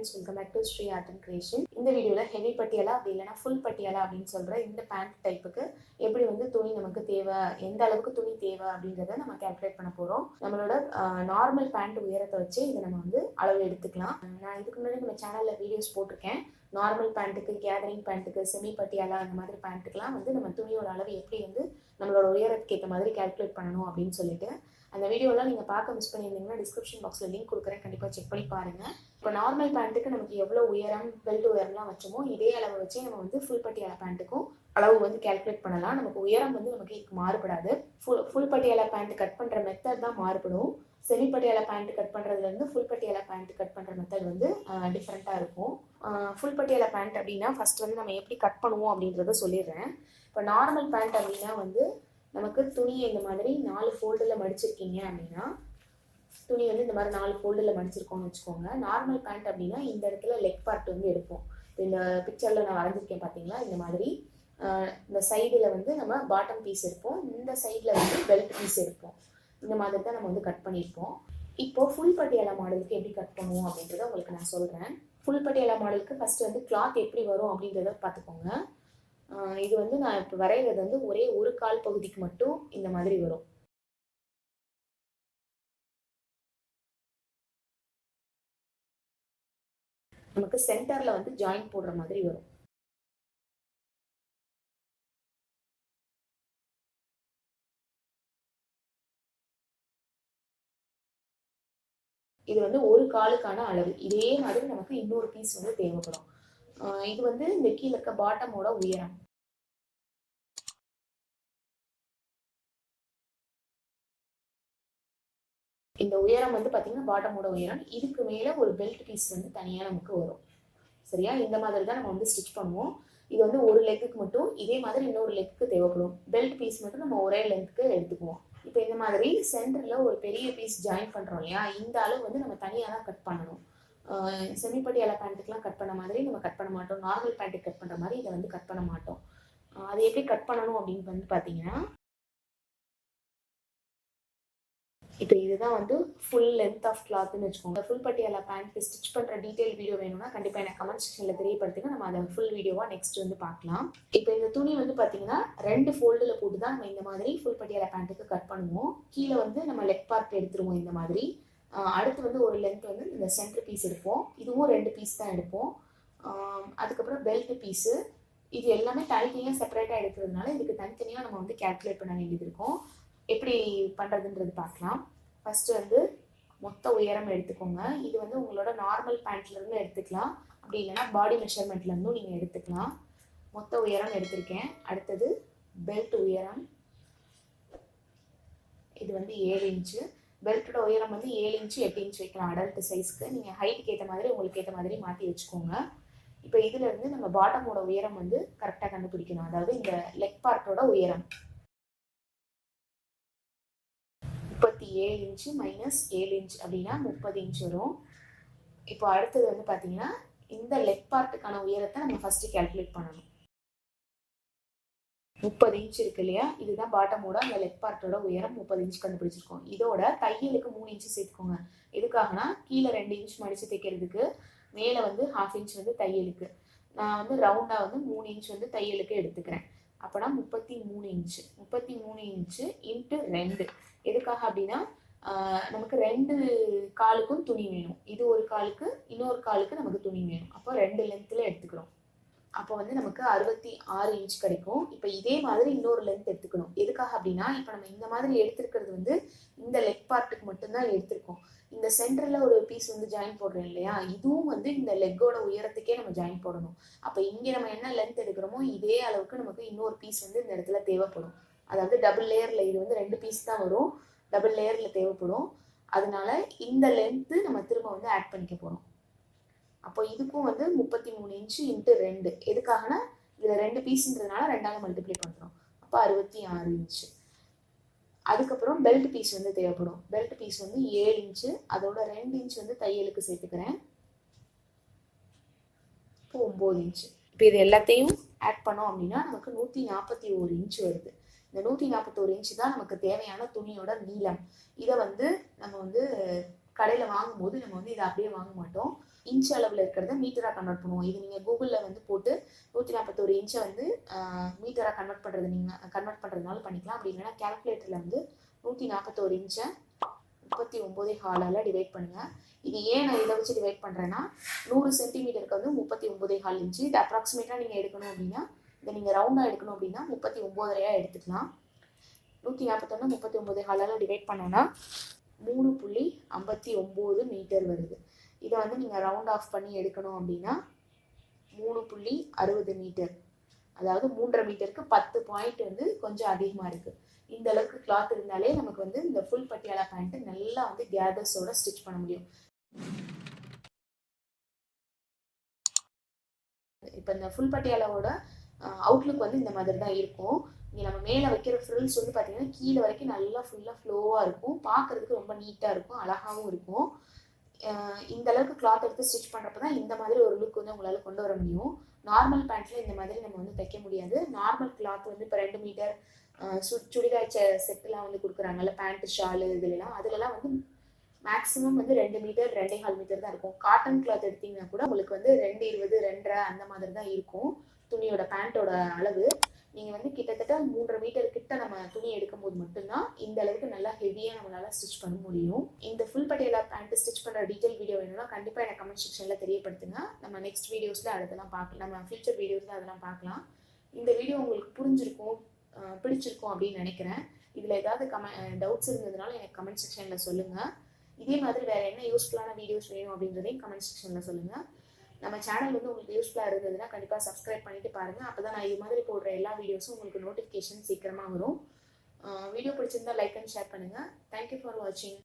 Friends welcome back to Sri art and creation இந்த வீடியோவில் heavy பட்டியலா அப்படி இல்லைனா ஃபுல் பட்டியலா அப்படின்னு சொல்கிற இந்த பேண்ட் டைப்புக்கு எப்படி வந்து துணி நமக்கு தேவை எந்த அளவுக்கு துணி தேவை அப்படின்றத நம்ம கேல்குலேட் பண்ண போகிறோம் நம்மளோட நார்மல் பேண்ட் உயரத்தை வச்சு இதை நம்ம வந்து அளவு எடுத்துக்கலாம். நான் இதுக்கு முன்னாடி நம்ம சேனலில் வீடியோஸ் போட்டிருக்கேன். நார்மல் பேண்ட்டுக்கு கேதரிங் பேண்ட்டுக்கு செமி பட்டியாலா அந்த மாதிரி பேண்ட்டுக்கெலாம் வந்து நம்ம துணியோட அளவு எப்படி வந்து நம்மளோட உயரத்துக்கு ஏற்ற மாதிரி கேல்குலேட் பண்ணணும் அப்படின்னு சொல்லிட்டு அந்த வீடியோலாம் நீங்கள் பார்க்க மிஸ் பண்ணியிருந்தீங்கன்னா டிஸ்கிரிப்ஷன் பாக்ஸில் லிங்க் கொடுக்குறேன். கண்டிப்பாக செக் பண்ணி பாருங்கள் இப்போ நார்மல் பேண்ட்டுக்கு நமக்கு எவ்வளோ உயரம் பெல்ட் உயரம்லாம் வச்சோமோ இதே அளவு வச்சு நம்ம வந்து ஃபுல் பட்டியால பேண்ட்டுக்கும் அளவு வந்து கேல்குலேட் பண்ணலாம். நமக்கு உயரம் வந்து நமக்கு மாறுபடாது. Full full Patiala pant cut பண்ணுற மெத்தட் தான் மாறுபடும். செமி பட்டியால பேண்ட் கட் பண்ணுறதுலேருந்து ஃபுல் பட்டியால பேண்ட் கட் பண்ணுற மெத்தட் வந்து டிஃப்ரெண்ட்டாக இருக்கும். ஃபுல் பட்டியால பேண்ட் அப்படின்னா ஃபர்ஸ்ட் வந்து நம்ம எப்படி கட் பண்ணுவோம் அப்படின்றத சொல்லிடுறேன். இப்போ நார்மல் பேண்ட் அப்படின்னா வந்து நமக்கு துணியை இந்த மாதிரி நாலு ஃபோல்டில் மடிச்சிருக்கீங்க அப்படின்னா துணி வந்து இந்த மாதிரி நாலு ஃபோல்டில் மடிச்சிருக்கோம்னு வச்சுக்கோங்க. நார்மல் பேண்ட் அப்படின்னா இந்த இடத்துல லெக் பார்ட் வந்து எடுப்போம். இந்த பிக்சரில் நான் வரைஞ்சிருக்கேன் பார்த்தீங்களா இந்த மாதிரி இந்த சைடில் வந்து நம்ம பாட்டம் பீஸ் எடுப்போம். இந்த சைடில் வந்து பெல்ட் பீஸ் எடுப்போம். இந்த மாதிரி தான் நம்ம வந்து கட் பண்ணியிருப்போம். இப்போது ஃபுல் பட்டியாலா மாடலுக்கு எப்படி கட் பண்ணுவோம் அப்படின்றத உங்களுக்கு நான் சொல்கிறேன் ஃபுல் பட்டியாலா மாடலுக்கு ஃபஸ்ட்டு வந்து கிளாத் எப்படி வரும் அப்படின்றத பார்த்துக்கோங்க. இது வந்து நான் இப்போ வரைகிறது வந்து ஒரே ஒரு கால் பகுதிக்கு மட்டும் இந்த மாதிரி வரும். நமக்கு சென்டர்ல வந்து ஜாயின் போடுற மாதிரி வரும். இது வந்து ஒரு காலுக்கான அளவு. இதே மாதிரி நமக்கு இன்னொரு பீஸ் வந்து தேவைப்படும். இது வந்து இந்த கீழே இருக்க பாட்டமோட உயரம். இந்த உயரம் வந்து பார்த்தீங்கன்னா பாட்டமோட உயரம். இதுக்கு மேலே ஒரு பெல்ட் பீஸ் வந்து தனியாக நமக்கு வரும். சரியா? இந்த மாதிரி தான் நம்ம வந்து ஸ்டிச் பண்ணுவோம். இது வந்து ஒரு லெக்குக்கு மட்டும் இதே மாதிரி இன்னொரு லெக்கு தேவைப்படும். பெல்ட் பீஸ் மட்டும் நம்ம ஒரே லென்த்துக்கு எடுத்துக்குவோம். இப்போ இந்த மாதிரி சென்டரில் ஒரு பெரிய பீஸ் ஜாயின் பண்ணுறோம் இல்லையா? இந்த அளவு வந்து நம்ம தனியாக தான் கட் பண்ணணும். செமிப்பட்டியால பேண்ட்டுக்கெலாம் கட் பண்ண மாதிரி நம்ம கட் பண்ண மாட்டோம். நார்மல் பேண்ட்டுக்கு கட் பண்ணுற மாதிரி இதை வந்து கட் பண்ண மாட்டோம். அது எப்படி கட் பண்ணணும் அப்படின்னு வந்து பார்த்தீங்கன்னா இப்போ இதுதான் வந்து ஃபுல் லென்த் ஆஃப் கிளாத்னு வச்சுக்கோங்க. ஃபுல் பட்டியால பேண்ட் ஸ்டிச் பண்ணுற டீட்டெயில் வீடியோ வேணும்னா கண்டிப்பாக எனக்கு கமெண்ட் செக்ஷனில் தெரியப்படுத்துங்க. நம்ம அதை ஃபுல் வீடியோவாக நெக்ஸ்ட் வந்து பார்க்கலாம். இப்போ இந்த துணி வந்து பார்த்தீங்கன்னா ரெண்டு ஃபோல்டில் போட்டு தான் நம்ம இந்த மாதிரி ஃபுல் பட்டியால பேண்ட்டுக்கு கட் பண்ணுவோம். கீழே வந்து நம்ம லெக் பார்ட் எடுத்துருவோம் இந்த மாதிரி. அடுத்து வந்து ஒரு லென்த் வந்து இந்த சென்டர் பீஸ் எடுப்போம். இதுவும் ரெண்டு பீஸ் தான் எடுப்போம். அதுக்கப்புறம் பெல்ட் பீஸு இது எல்லாமே தனித்தனியாக செப்பரேட்டாக எடுக்கிறதுனால இதுக்கு தனித்தனியாக நம்ம வந்து கேல்குலேட் பண்ண வேண்டியது இருக்கும். எப்படி பண்ணுறதுன்றது பார்க்கலாம். ஃபஸ்ட்டு வந்து மொத்த உயரம் எடுத்துக்கோங்க. இது வந்து உங்களோட நார்மல் பேண்ட்லேருந்து எடுத்துக்கலாம். அப்படி இல்லைன்னா பாடி மெஷர்மெண்ட்லேருந்தும் நீங்கள் எடுத்துக்கலாம். மொத்த உயரம் எடுத்திருக்கேன். அடுத்தது பெல்ட் உயரம். இது வந்து ஏழு இன்ச்சு பெல்ட்டோட உயரம் வந்து ஏழு இன்ச்சு எட்டு இன்ச் வைக்கலாம் அடல்ட் சைஸ்க்கு நீங்கள் ஹைட்டுக்கு ஏற்ற மாதிரி உங்களுக்கு ஏற்ற மாதிரி மாற்றி வச்சுக்கோங்க. இப்போ இதுலேருந்து நம்ம பாட்டமோட உயரம் வந்து கரெக்டாக கண்டுபிடிக்கணும். அதாவது இந்த லெக் பார்ட்டோட உயரம். முப்பத்தி ஏழு இன்ச்சு மைனஸ் ஏழு இன்ச் அப்படின்னா முப்பது இன்ச் வரும். இப்போ அடுத்தது வந்து பார்த்தீங்கன்னா இந்த லெக் பார்ட்டுக்கான உயரத்தை நம்ம ஃபஸ்ட்டு கேல்குலேட் பண்ணணும். முப்பது இன்ச் இருக்கு இல்லையா? இதுதான் பாட்டமோட அந்த லெக் பார்ட்டோட உயரம் முப்பது இன்ச் கண்டுபிடிச்சிருக்கோம். இதோட தையலுக்கு மூணு இன்ச்சு சேர்த்துக்கோங்க. எதுக்காகனா கீழே ரெண்டு இன்ச் மடித்து தைக்கிறதுக்கு மேலே வந்து ஹாஃப் இன்ச் வந்து தையலுக்கு. நான் வந்து ரவுண்டாக வந்து மூணு இன்ச் வந்து தையலுக்கு எடுத்துக்கிறேன். அப்போனா முப்பத்தி மூணு இன்ச்சு முப்பத்தி மூணு இன்ச்சு இன்ட்டு ரெண்டு. எதுக்காக அப்படின்னா நமக்கு ரெண்டு காலுக்கும் துணி வேணும். இது ஒரு காலுக்கு இன்னொரு காலுக்கு நமக்கு துணி வேணும். அப்போ ரெண்டு லென்த்தில் எடுத்துக்கிறோம். அப்போ வந்து நமக்கு அறுபத்தி ஆறு இன்ச் கிடைக்கும். இப்போ இதே மாதிரி இன்னொரு லென்த் எடுத்துக்கணும். எதுக்காக அப்படின்னா இப்போ நம்ம இந்த மாதிரி எடுத்துருக்கிறது வந்து இந்த லெக் பார்ட்டுக்கு மட்டும்தான் எடுத்திருக்கோம். இந்த சென்டரில் ஒரு பீஸ் வந்து ஜாயின் போடுறோம் இல்லையா? இதுவும் வந்து இந்த லெக்கோட உயரத்துக்கே நம்ம ஜாயின் போடணும். அப்போ இங்கே நம்ம என்ன லென்த் எடுக்கிறோமோ இதே அளவுக்கு நமக்கு இன்னொரு பீஸ் வந்து இந்த இடத்துல தேவைப்படும். அதாவது டபுள் லேயரில் இது வந்து ரெண்டு பீஸ் தான் வரும். டபுள் லேயரில் தேவைப்படும். அதனால இந்த லென்த்து நம்ம திரும்ப வந்து ஆட் பண்ணிக்க போகிறோம் அப்போ இதுக்கும் வந்து முப்பத்தி மூணு இன்ச்சு இன்ட்டு ரெண்டு. எதுக்காகனா இதில் ரெண்டு பீஸுன்றதுனால ரெண்டாவது மல்டிப்ளை பண்ணுறோம் அப்போ அறுபத்தி ஆறு இன்ச்சு அதுக்கப்புறம் பெல்ட் பீஸ் வந்து தேவைப்படும். பெல்ட் பீஸ் வந்து ஏழு இன்ச்சு அதோட ரெண்டு இன்ச் வந்து தையலுக்கு சேர்த்துக்கிறேன். இப்போ ஒம்பது இன்ச்சு இப்போ இது எல்லாத்தையும் ஆட் பண்ணோம் அப்படின்னா நமக்கு நூற்றி நாற்பத்தி ஒரு இன்ச் வருது. இந்த நூற்றி நாற்பத்தோரு இன்ச்சு தான் நமக்கு தேவையான துணியோட நீளம். இதை வந்து நம்ம வந்து கடையில் வாங்கும்போது நம்ம வந்து இதை அப்படியே வாங்க மாட்டோம். இன்ச் அளவில் இருக்கிறத மீட்டராக கன்வெர்ட் பண்ணுவோம். இது நீங்கள் கூகுளில் வந்து போட்டு நூற்றி நாற்பத்தோரு இன்ச்சை வந்து மீட்டராக கன்வெர்ட் பண்ணுறது நீங்கள் கன்வெர்ட் பண்ணுறதுனால பண்ணிக்கலாம். அப்படி இல்லைன்னா கேல்குலேட்டரில் வந்து நூற்றி நாற்பத்தோரு இன்ச்சை முப்பத்தி ஒம்போதே ஹாலால் டிவைட் பண்ணுங்கள் இது ஏன் நான் இதை வச்சு டிவைட் பண்ணுறேன்னா நூறு சென்டிமீட்டருக்கு வந்து முப்பத்தி ஒம்போதே ஹால் இன்ச்சு இது அப்ராக்சிமேட்டாக நீங்கள் எடுக்கணும் அப்படின்னா இதை நீங்கள் ரவுண்டாக எடுக்கணும் அப்படின்னா முப்பத்தி ஒம்போதரையாக எடுத்துக்கலாம். நூற்றி நாற்பத்தொன்று முப்பத்தி ஒம்போது ஹாலால் டிவைட் பண்ணோன்னா மூணு புள்ளி ஐம்பத்தி ஒம்பது மீட்டர் வருது. இதை வந்து நீங்கள் ரவுண்ட் ஆஃப் பண்ணி எடுக்கணும் அப்படின்னா மூணு புள்ளி அறுபது மீட்டர் அதாவது மூன்றரை மீட்டருக்கு பத்து பாயிண்ட் வந்து கொஞ்சம் அதிகமாக இருக்குது இந்த அளவுக்கு கிளாத் இருந்தாலே நமக்கு வந்து இந்த ஃபுல் பட்டியாலா பேண்ட்டு நல்லா வந்து கேதர்ஸோட ஸ்டிச் பண்ண முடியும். இப்போ இந்த ஃபுல் பட்டியாலாவோட அவுட்லுக் வந்து இந்த மாதிரி தான் இருக்கும். இங்கே நம்ம மேலே வைக்கிற ஃப்ரில்ஸ் வந்து பார்த்தீங்கன்னா கீழே வரைக்கும் நல்லா ஃபுல்லாக ஃப்ளோவாக இருக்கும். பார்க்குறதுக்கு ரொம்ப நீட்டாக இருக்கும். அழகாகவும் இருக்கும். இந்த அளவுக்கு கிளாத் எடுத்து ஸ்டிச் பண்ணுறப்ப தான் இந்த மாதிரி ஒரு லுக் வந்து உங்களால் கொண்டு வர முடியும். நார்மல் பேண்ட்டில் இந்த மாதிரி நம்ம வந்து தைக்க முடியாது. நார்மல் கிளாத் வந்து இப்போ ரெண்டு மீட்டர் சு சுடிதார் செட்டுலாம் வந்து கொடுக்குறாங்கல்ல பேண்ட் ஷாலு இதுலலாம் அதுலலாம் வந்து மேக்ஸிமம் வந்து ரெண்டு மீட்டர் ரெண்டே கால் மீட்டர் தான் இருக்கும். காட்டன் கிளாத் எடுத்தீங்கன்னா கூட உங்களுக்கு வந்து ரெண்டு இருபது ரெண்டரை அந்த மாதிரி தான் இருக்கும். துணியோட பேண்ட்டோட அளவு. நீங்கள் வந்து கிட்டத்தட்ட மூன்றரை மீட்டர் கிட்ட நம்ம துணி எடுக்கும் போது மட்டும்தான் இந்த அளவுக்கு நல்லா ஹெவியாக நம்மளால் ஸ்டிச் பண்ண முடியும். இந்த ஃபுல் பட்டியலா பேண்ட் ஸ்டிச் பண்ணுற டீட்டெயில் வீடியோ வேணும்னா கண்டிப்பாக எனக்கு கமெண்ட் செக்ஷனில் தெரியப்படுத்துங்க. நம்ம நெக்ஸ்ட் வீடியோஸில் அதெல்லாம் பார்க்கலாம் நம்ம ஃபியூச்சர் வீடியோஸில் அதெல்லாம் பார்க்கலாம் இந்த வீடியோ உங்களுக்கு புரிஞ்சிருக்கும் பிடிச்சிருக்கும் அப்படின்னு நினைக்கிறேன். இதில் ஏதாவது கமெ டவுட்ஸ் இருந்ததுனால எனக்கு கமெண்ட் செக்ஷனில் சொல்லுங்கள் இதே மாதிரி வேறு என்ன யூஸ்ஃபுல்லான வீடியோஸ் வேணும் அப்படின்றதையும் கமெண்ட் செக்ஷனில் சொல்லுங்கள் நம்ம சேனல் வந்து உங்களுக்கு யூஸ்ஃபுல்லாக இருந்ததுன்னா கண்டிப்பாக சப்ஸ்கிரைப் பண்ணிட்டு பாருங்கள் அப்போ தான் நான் இது மாதிரி போடுற எல்லா வீடியோஸும் உங்களுக்கு நோட்டிஃபிகேஷன் சீக்கிரமாக வரும். வீடியோ பிடிச்சிருந்தா லைக் அண்ட் ஷேர் பண்ணுங்கள் தேங்க்யூ ஃபார் வாட்சிங்